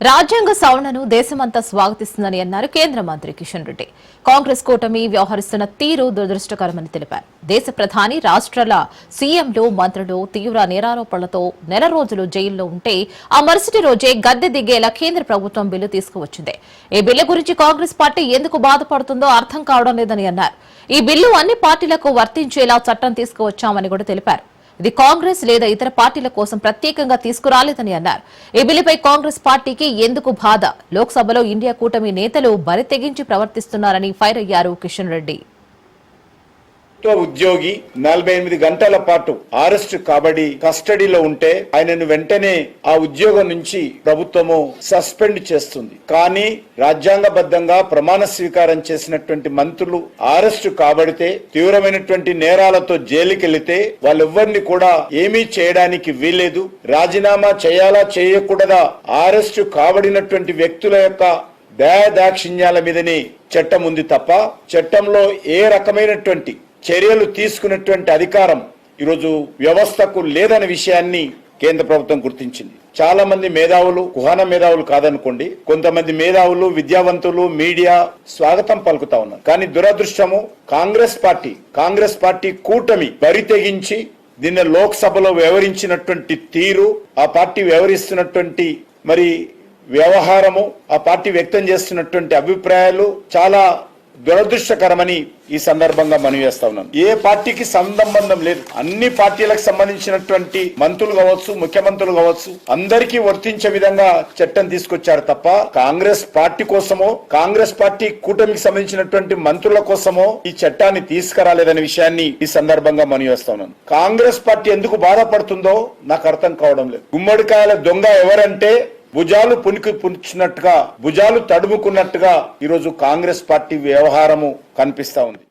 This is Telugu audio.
రాజ్యాంగ సవరణను దేశమంతా స్వాగతిస్తుందని అన్నారు కేంద్ర మంత్రి కిషన్ రెడ్డి. కాంగ్రెస్ కూటమి వ్యవహరిస్తున్న తీరు దురదృష్టకరమని తెలిపారు. దేశ ప్రధాని రాష్ట్రాల సీఎంలు మంత్రులు తీవ్ర నేరారోపణలతో నెల రోజులు జైల్లో ఉంటే ఆ మరుసటి రోజే గద్దె దిగేలా కేంద్ర ప్రభుత్వం బిల్లు తీసుకువచ్చింది. ఈ బిల్లు గురించి కాంగ్రెస్ పార్టీ ఎందుకు బాధపడుతుందో అర్థం కావడం లేదని అన్నారు. ఈ బిల్లు అన్ని పార్టీలకు వర్తించేలా చట్టం తీసుకువచ్చామని కూడా తెలిపారు. ఇది కాంగ్రెస్ లేదా ఇతర పార్టీల కోసం ప్రత్యేకంగా తీసుకురాలేదని అన్నారు. ఈ బిల్లుపై కాంగ్రెస్ పార్టీకి ఎందుకు బాధ? లోక్సభలో ఇండియా కూటమి నేతలు బరితెగించి ప్రవర్తిస్తున్నారని ఫైర్ అయ్యారు కిషన్ రెడ్డి. ప్రభుత్వ ఉద్యోగి నలభై ఎనిమిది గంటల పాటు అరెస్ట్ కాబడి కస్టడీలో ఉంటే ఆయనను వెంటనే ఆ ఉద్యోగం నుంచి ప్రభుత్వము సస్పెండ్ చేస్తుంది. కానీ రాజ్యాంగబద్ధంగా ప్రమాణ స్వీకారం చేసినటువంటి మంత్రులు అరెస్ట్ కాబడితే తీవ్రమైనటువంటి నేరాలతో జైలుకెళ్తే వాళ్ళెవ్వరిని కూడా ఏమీ చేయడానికి వీల్లేదు. రాజీనామా చేయాలా చేయకూడదా? అరెస్ట్ కాబడినటువంటి వ్యక్తుల యొక్క దయాదాక్షిణ్యాల మీదనే చట్టం ఉంది తప్ప చట్టంలో ఏ రకమైనటువంటి చర్యలు తీసుకున్నటువంటి అధికారం ఈరోజు వ్యవస్థకు లేదనే విషయాన్ని కేంద్ర ప్రభుత్వం గుర్తించింది. చాలా మంది మేధావులు కుహాన మేధావులు కాదనుకోండి కొంతమంది మేధావులు విద్యావంతులు మీడియా స్వాగతం పలుకుతా ఉన్నారు. కానీ దురదృష్టము కాంగ్రెస్ పార్టీ కాంగ్రెస్ పార్టీ కూటమి బరి తెగించి నిన్న లోక్సభలో వ్యవహరించినటువంటి తీరు ఆ పార్టీ వ్యవహరిస్తున్నటువంటి మరి వ్యవహారము ఆ పార్టీ వ్యక్తం చేస్తున్నటువంటి అభిప్రాయాలు చాలా దురదృష్టకరమని ఈ సందర్భంగా మనవి చేస్తా ఉన్నాను ఏ పార్టీకి సంబంధం లేదు. అన్ని పార్టీలకు సంబంధించినటువంటి మంత్రులు కావచ్చు ముఖ్యమంత్రులు కావచ్చు అందరికీ వర్తించే విధంగా చట్టం తీసుకొచ్చారు తప్ప కాంగ్రెస్ పార్టీ కోసమో కాంగ్రెస్ పార్టీ కూటమికి సంబంధించినటువంటి మంత్రుల కోసమో ఈ చట్టాన్ని తీసుకురాలేదనే విషయాన్ని ఈ సందర్భంగా మనవి చేస్తా ఉన్నాను కాంగ్రెస్ పార్టీ ఎందుకు బాధపడుతుందో నాకు అర్థం కావడం లేదు. గుమ్మడికాయల దొంగ ఎవరంటే భుజాలు పునికి పుంచినట్టుగా భుజాలు తడుముకున్నట్టుగా ఈరోజు కాంగ్రెస్ పార్టీ వ్యవహారము కనిపిస్తా ఉంది.